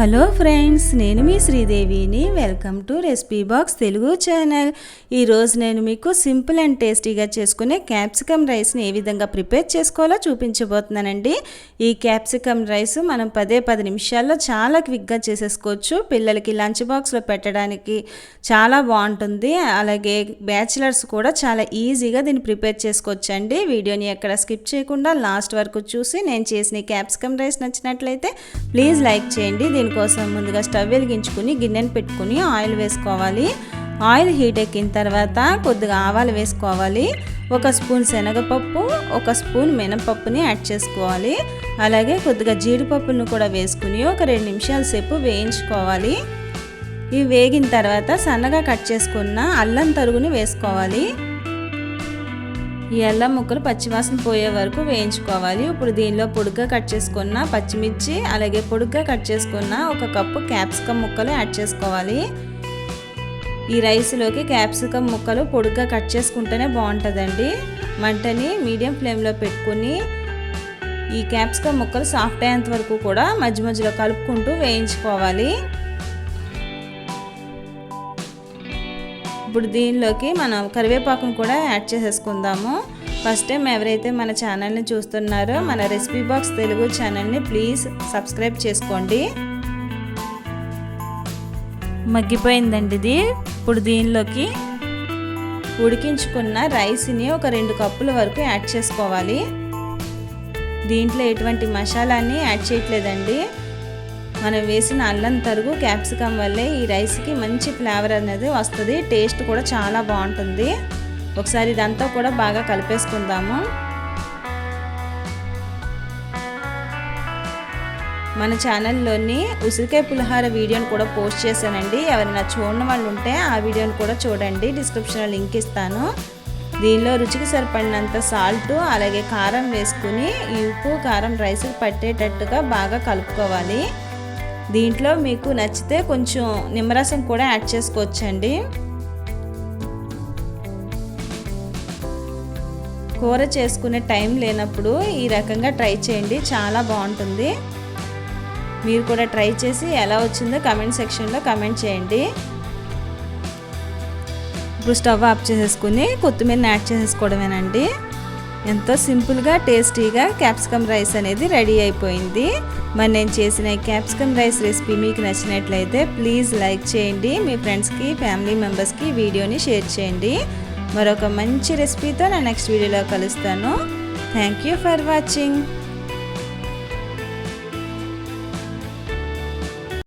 Hello friends నేను మీ శ్రీదేవిని. Welcome to recipe box Telugu channel. ఈరోజు నేను మీకు సింపుల్ అండ్ టేస్టీగా చేసుకునే క్యాప్సికమ్ రైస్ని ఏ విధంగా ప్రిపేర్ చేసుకోవాలో చూపించబోతున్నానండి. ఈ క్యాప్సికమ్ రైస్ మనం పదే పది నిమిషాల్లో చాలా క్విక్గా చేసేసుకోవచ్చు. పిల్లలకి లంచ్ బాక్స్లో పెట్టడానికి చాలా బాగుంటుంది. అలాగే బ్యాచిలర్స్ కూడా చాలా ఈజీగా దీన్ని ప్రిపేర్ చేసుకోవచ్చండి. వీడియోని ఎక్కడ స్కిప్ చేయకుండా లాస్ట్ వరకు చూసి నేను చేసిన క్యాప్సికమ్ రైస్ నచ్చినట్లయితే ప్లీజ్ లైక్ చేయండి. దీని కోసం ముందుగా స్టవ్ వెలిగించుకుని గిన్నెను పెట్టుకుని ఆయిల్ వేసుకోవాలి. ఆయిల్ హీట్ ఎక్కిన తర్వాత కొద్దిగా ఆవాలు వేసుకోవాలి. ఒక స్పూన్ శనగపప్పు ఒక స్పూన్ మినపప్పుని యాడ్ చేసుకోవాలి. అలాగే కొద్దిగా జీడిపప్పులను కూడా వేసుకుని ఒక రెండు నిమిషాల సేపు వేయించుకోవాలి. ఇవి వేగిన తర్వాత సన్నగా కట్ చేసుకున్న అల్లం తరుగుని వేసుకోవాలి. ఈ అల్లం ముక్కలు పచ్చివాసన పోయే వరకు వేయించుకోవాలి. ఇప్పుడు దీనిలో పొడుగ్గా కట్ చేసుకున్న పచ్చిమిర్చి అలాగే పొడుగ్గా కట్ చేసుకున్న ఒక కప్పు క్యాప్సికమ్ ముక్కలు యాడ్ చేసుకోవాలి. ఈ రైస్లోకి క్యాప్సికమ్ ముక్కలు పొడుగ్గా కట్ చేసుకుంటేనే బాగుంటుందండి. మంటని మీడియం ఫ్లేమ్లో పెట్టుకుని ఈ క్యాప్సికమ్ ముక్కలు సాఫ్ట్ అయ్యేంత వరకు కూడా మధ్య మధ్యలో కలుపుకుంటూ వేయించుకోవాలి. ఇప్పుడు దీనిలోకి మనం కరివేపాకును కూడా యాడ్ చేసేసుకుందాము. ఫస్ట్ టైం ఎవరైతే మన ఛానల్ని చూస్తున్నారో మన రెసిపీ బాక్స్ తెలుగు ఛానల్ని ప్లీజ్ సబ్స్క్రైబ్ చేసుకోండి. మగ్గిపోయిందండి ఇది. ఇప్పుడు దీనిలోకి ఉడికించుకున్న రైస్ని ఒక రెండు కప్పుల వరకు యాడ్ చేసుకోవాలి. దీంట్లో ఎటువంటి మసాలాని యాడ్ చేయట్లేదండి. మనం వేసిన అల్లం తరుగు క్యాప్సికమ్ వల్లే ఈ రైస్కి మంచి ఫ్లేవర్ అనేది వస్తుంది. టేస్ట్ కూడా చాలా బాగుంటుంది. ఒకసారి ఇదంతా కూడా బాగా కలిపేసుకుందాము. మన ఛానల్లోని ఉసిరికాయ పులిహార వీడియోని కూడా పోస్ట్ చేశానండి. ఎవరైనా చూడని వాళ్ళు ఉంటే ఆ వీడియోని కూడా చూడండి. డిస్క్రిప్షన్లో లింక్ ఇస్తాను. దీనిలో రుచికి సరిపడినంత సాల్ట్ అలాగే కారం వేసుకుని ఈ ఉప్పు కారం రైస్కి పట్టేటట్టుగా బాగా కలుపుకోవాలి. దీంట్లో మీకు నచ్చితే కొంచెం నిమ్మరసం కూడా యాడ్ చేసుకోవచ్చండి. కూర చేసుకునే టైం లేనప్పుడు ఈ రకంగా ట్రై చేయండి చాలా బాగుంటుంది. మీరు కూడా ట్రై చేసి ఎలా వచ్చిందో కమెంట్ సెక్షన్లో కమెంట్ చేయండి. ఇప్పుడు స్టవ్ ఆఫ్ చేసేసుకుని కొత్తిమీరని యాడ్ చేసేసుకోవడమేనండి. ఎంతో సింపుల్గా టేస్టీగా క్యాప్సికమ్ రైస్ అనేది రెడీ అయిపోయింది. మరి నేను చేసిన క్యాప్సికమ్ రైస్ రెసిపీ మీకు నచ్చినట్లయితే ప్లీజ్ లైక్ చేయండి. మీ ఫ్రెండ్స్కి ఫ్యామిలీ మెంబర్స్కి వీడియోని షేర్ చేయండి. మరొక మంచి రెసిపీతో నా నెక్స్ట్ వీడియోలో కలుస్తాను. Thank you for watching.